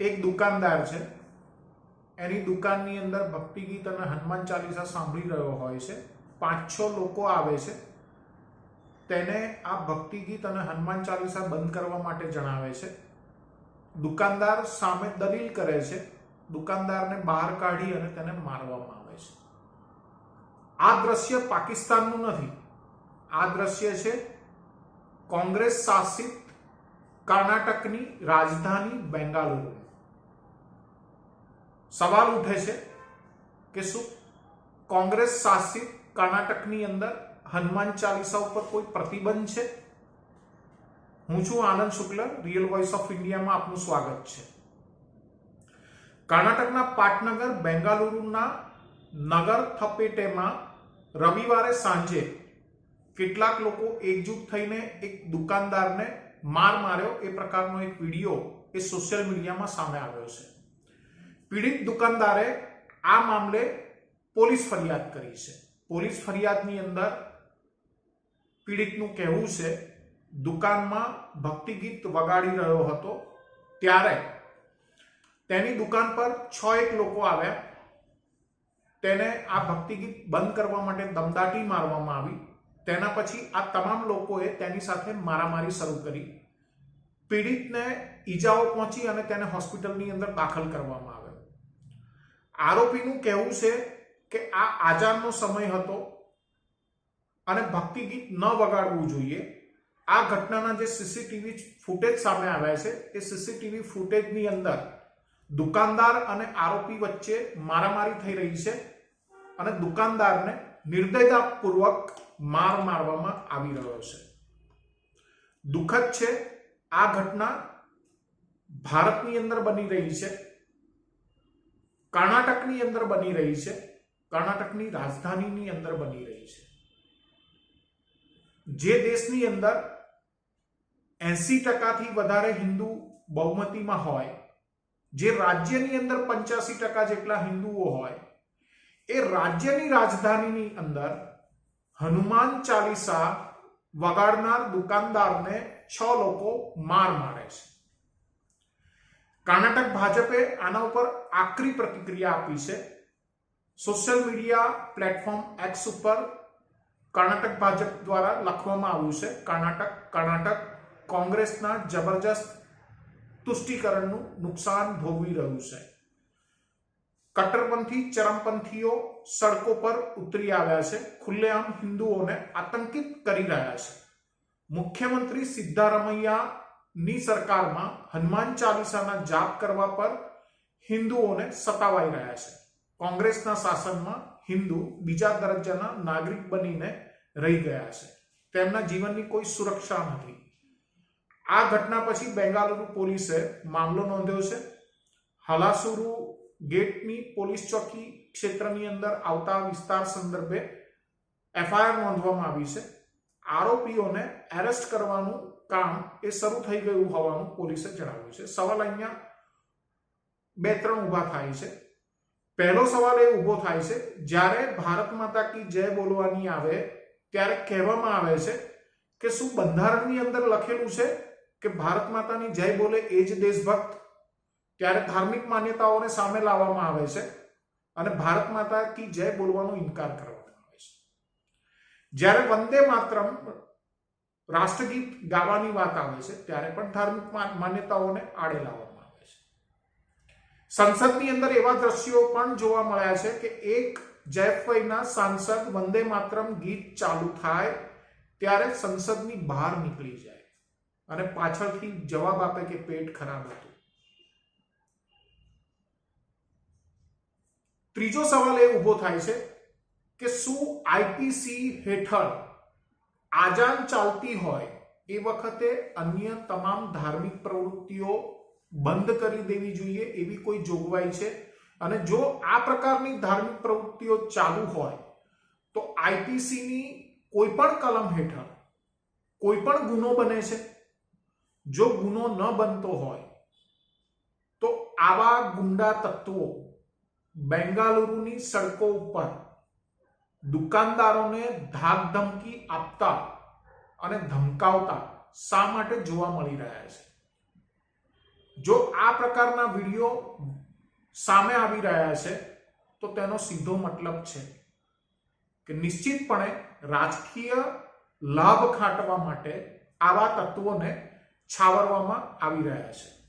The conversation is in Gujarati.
એક દુકાનદાર છે. એની દુકાનની અંદર ભક્તિ ગીત અને હનુમાન ચાલીસા સાંભળી રહ્યો હોય છે. પાંચ છ લોકો આવે છે. તેને આ ભક્તિ ગીત અને હનુમાન ચાલીસા બંધ કરવા માટે જણાવે છે. દુકાનદાર સામે દલીલ કરે છે. દુકાનદારને બહાર કાઢી અને તેને મારવામાં આવે છે. આ દ્રશ્ય પાકિસ્તાનનું નથી. આ દ્રશ્ય છે કોંગ્રેસ શાસિત કર્ણાટકની રાજધાની બેંગાલુરુ સવાલ ઉઠે છે કે શું કોંગ્રેસ શાસિત કર્ણાટકની અંદર હનુમાન ચાલીસા ઉપર કોઈ પ્રતિબંધ છે? હું છું Anand Shukla real voice of ઇન્ડિયામાં આપનું સ્વાગત છે. કર્ણાટકના પાટનગર, બેંગાલુરુના નગર થપેટેમાં રવિવારે સાંજે કેટલાક લોકો એકજૂટ થઈને એક દુકાનદારને માર માર્યો. એ પ્રકારનો એક વીડિયો એ સોશિયલ મીડિયામાં સામે આવ્યો છે. પીડિત દુકાનદારે આ મામલે પોલીસ ફરિયાદ કરી છે. પોલીસ ફરિયાદની અંદર પીડિતનું કહેવું છે, દુકાનમાં ભક્તિ ગીત વગાડી રહ્યો હતો ત્યારે તેની દુકાન પર છ એક લોકો આવ્યા. તેને આ ભક્તિ ગીત બંધ કરવા માટે દમદાટી મારવામાં આવી. તેના પછી આ તમામ લોકોએ તેની સાથે મારામારી શરૂ કરી. પીડિતને ઈજાઓ પહોંચી અને તેને હોસ્પિટલની અંદર દાખલ કરવામાં આવ્યો આરોપીનું કહેવું છે કે આ આજાનનો સમય હતો અને ભક્તિ ગીત ન વગાડવું જોઈએ. આ ઘટનાના જે સીસીટીવી ફૂટેજ સામે આવ્યા છે, એ સીસીટીવી ફૂટેજની અંદર દુકાનદાર અને આરોપી વચ્ચે મારામારી થઈ રહી છે અને દુકાનદારને નિર્દયતાપૂર્વક માર મારવામાં આવી રહ્યો છે. દુઃખદ છે, આ ઘટના ભારતની અંદર બની રહી છે. કર્ણાટકની અંદર બની રહી છે. કર્ણાટકની રાજધાનીની અંદર બની રહી છે. જે દેશની અંદર એસી ટકાથી વધારે હિન્દુ બહુમતીમાં હોય, જે રાજ્યની અંદર પંચ્યાસી ટકા જેટલા હિન્દુઓ હોય, એ રાજ્યની રાજધાનીની અંદર હનુમાન ચાલીસા વગાડનાર દુકાનદારને છ લોકો માર મારે છે. કર્ણાટક ભાજપે આના ઉપર આકરી પ્રતિક્રિયા આપી છે. સોશિયલ મીડિયા પ્લેટફોર્મ એક્સ ઉપર કર્ણાટક ભાજપ દ્વારા લખવામાં આવ્યું છે. કર્ણાટક કર્ણાટક કોંગ્રેસના જબરજસ્ત તુષ્ટિકરણનું નુકસાન ભોગવી રહ્યું છે. કટ્ટરપંથી, ચરમપંથીઓ સડકો પર ઉતરી આવ્યા છે. ખુલ્લેઆમ હિન્દુઓને આતંકિત કરી રહ્યા છે. મુખ્યમંત્રી સિદ્ધારમૈયાની સરકારમાં હનુમાન ચાલીસાના જાપ કરવા પર હિન્દુઓને સતાવાઈ રહ્યા છે. કોંગ્રેસના શાસનમાં હિન્દુ બીજા દરજ્જાના નાગરિક બનીને રહી ગયા છે. તેમના જીવનની કોઈ સુરક્ષા નથી. આ ઘટના પછી બેંગાલુરુ પોલીસે મામલો નોંધ્યો છે. હલાસુરુ ગેટની પોલીસ ચોકી ક્ષેત્રની અંદર આવતા વિસ્તાર સંદર્ભે એફઆઈઆર નોંધવામાં આવી છે. આરોપીઓને એરેસ્ટ કરવાનું કામ એ શરૂ થઈ ગયું હોવાનું પોલીસે જણાવ્યું છે. સવાલ અહીંયા બે ત્રણ ઊભા થાય છે. પહેલો સવાલ એ ઊભો થાય છે, જ્યારે ભારત માતા કી જય બોલવાની આવે, ત્યારે કહેવામાં આવે છે કે શું બંધારણની અંદર લખેલું છે કે ભારત માતાની જય બોલે એ જ દેશભક્ત? ત્યારે ધાર્મિક માન્યતાઓને સામે લાવવામાં આવે છે અને ભારત માતા કી જય બોલવાનો ઇનકાર કરવામાં આવે છે. જ્યારે વંદે માતરમ રાષ્ટ્રગીત ગાવાની વાત આવે છે, ત્યારે પણ ધાર્મિક માન્યતાઓને આડે લાવવામાં આવે છે. સંસદની અંદર એવા દ્રશ્યો પણ જોવા મળ્યા છે કે એક જયફઈના સાંસદ વંદે માતરમ ગીત ચાલુ થાય ત્યારે સંસદની બહાર નીકળી જાય અને પાછળથી જવાબ આપે કે પેટ ખરાબ હતું. ત્રીજો સવાલ એ ઊભો થાય છે કે શું આઈપીસી હેઠળ આજાન ચાલતી હોય એ વખતે અન્ય તમામ ધાર્મિક પ્રવૃત્તિઓ બંધ કરી દેવી જોઈએ એવી કોઈ જોગવાઈ છે? અને જો આ પ્રકારની ધાર્મિક પ્રવૃત્તિઓ ચાલુ હોય, તો આઈપીસીની કોઈ પણ કલમ હેઠળ કોઈ પણ ગુનો બને છે? જો ગુનો ન બનતો હોય, તો આવા ગુંડા તત્વો બેંગાલુરુની સડકો ઉપર દુકાનદારોને ધાક ધમકી આપતા અને ધમકાવતા શા માટે જોવા મળી રહ્યા છે? જો આ પ્રકારના વીડિયો સામે આવી રહ્યા છે, તો તેનો સીધો મતલબ છે કે નિશ્ચિતપણે રાજકીય લાભ ખાટવા માટે આવા તત્વોને છાવરવામાં આવી રહ્યા છે.